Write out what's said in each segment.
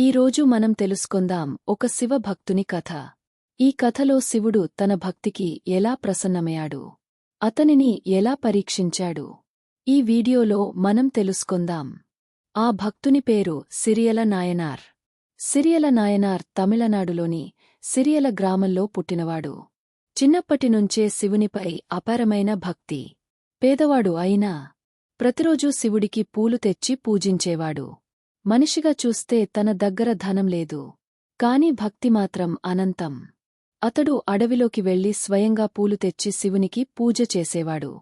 ఈరోజు మనం తెలుసుకొందాం ఒక శివ భక్తుని కథ. ఈ కథలో శివుడు తన భక్తికి ఎలా ప్రసన్నమయ్యాడు? అతనిని ఎలా పరీక్షించాడు? ఈ వీడియోలో మనం తెలుసుకొందాం. ఆ భక్తుని పేరు సిరియల నాయనార్. సిరియల నాయనార్ తమిళనాడులోని సిరియల గ్రామంలో పుట్టినవాడు. చిన్నప్పటినుంచే శివునిపై అపారమైన భక్తి. పేదవాడు అయినా ప్రతిరోజూ శివుడికి పూలు తెచ్చి పూజించేవాడు. మనిషిగా చూస్తే తన దగ్గర ధనం లేదు. కాని భక్తి మాత్రం అనంతం. అతడు అడవిలోకి వెళ్ళి స్వయంగా పూలు తెచ్చి శివునికి పూజ చేసేవాడు.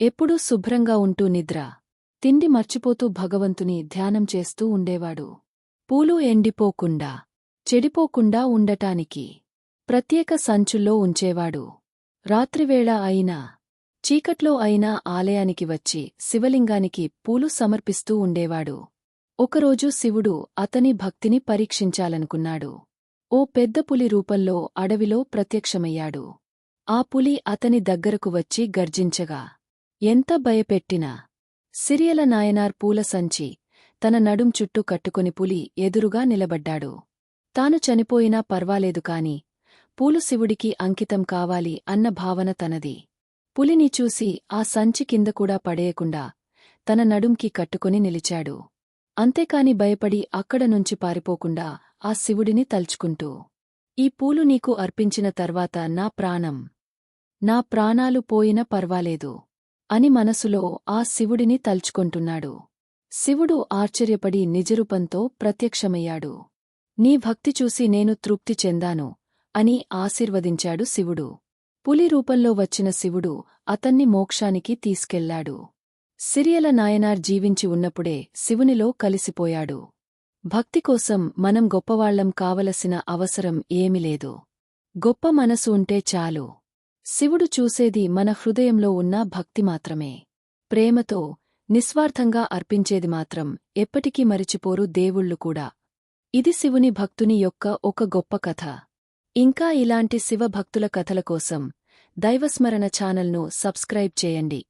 ఎప్పుడూ శుభ్రంగా ఉంటూ నిద్ర. తిండి మర్చిపోతూ భగవంతుని ధ్యానం చేస్తూ ఉండేవాడు. పూలు ఎండిపోకుండా చెడిపోకుండా ఉండటానికి ప్రత్యేక సంచుల్లో ఉంచేవాడు. రాత్రివేళ అయినా చీకట్లో అయినా ఆలయానికి వచ్చి శివలింగానికి పూలు సమర్పిస్తూ ఉండేవాడు. ఒకరోజు శివుడు అతని భక్తిని పరీక్షించాలనుకున్నాడు. ఓ పెద్ద పులి రూపంలో అడవిలో ప్రత్యక్షమయ్యాడు. ఆ పులి అతని దగ్గరకు వచ్చి గర్జించగా ఎంత భయపెట్టినా! సిరియల నాయనార్ పూల సంచి తన నడుం చుట్టూ కట్టుకొని పులి ఎదురుగా నిలబడ్డాడు. తాను చనిపోయినా పర్వాలేదు కాని పూలు శివుడికి అంకితం కావాలి అన్న భావన తనది. పులిని చూసి ఆ సంచి కింద కూడా పడేయకుండా తన నడుంకి కట్టుకుని నిలిచాడు. అంతేకాని భయపడి అక్కడ నుంచి పారిపోకుండా ఆ శివుడిని తల్చుకుంటూ ఈ పూలు నీకు అర్పించిన తర్వాత నా ప్రాణం నా ప్రాణాలు పోయిన పర్వాలేదు అని మనసులో ఆ శివుడిని తల్చుకొంటున్నాడు. శివుడు ఆశ్చర్యపడి నిజరూపంతో ప్రత్యక్షమయ్యాడు. నీ భక్తి చూసి నేను తృప్తి చెందాను అని ఆశీర్వదించాడు శివుడు. పులి రూపంలో వచ్చిన శివుడు అతన్ని మోక్షానికి తీసుకెళ్ళాడు. సిరియల నాయనార్ జీవించి ఉన్నప్పుడే శివునిలో కలిసిపోయాడు. భక్తి కోసం మనం గొప్పవాళ్ళం కావలసిన అవసరం ఏమిలేదు గొప్ప మనసు ఉంటే చాలు. శివుడు చూసేది మన హృదయంలో ఉన్న భక్తి మాత్రమే. ప్రేమతో నిస్వార్థంగా అర్పించేది మాత్రం ఎప్పటికీ మరిచిపోరు దేవుళ్ళు కూడా. ఇది శివుని భక్తుని యొక్క ఒక గొప్ప కథ. ఇంకా ఇలాంటి శివభక్తుల కథల కోసం దైవస్మరణ ఛానల్ను సబ్స్క్రైబ్ చేయండి.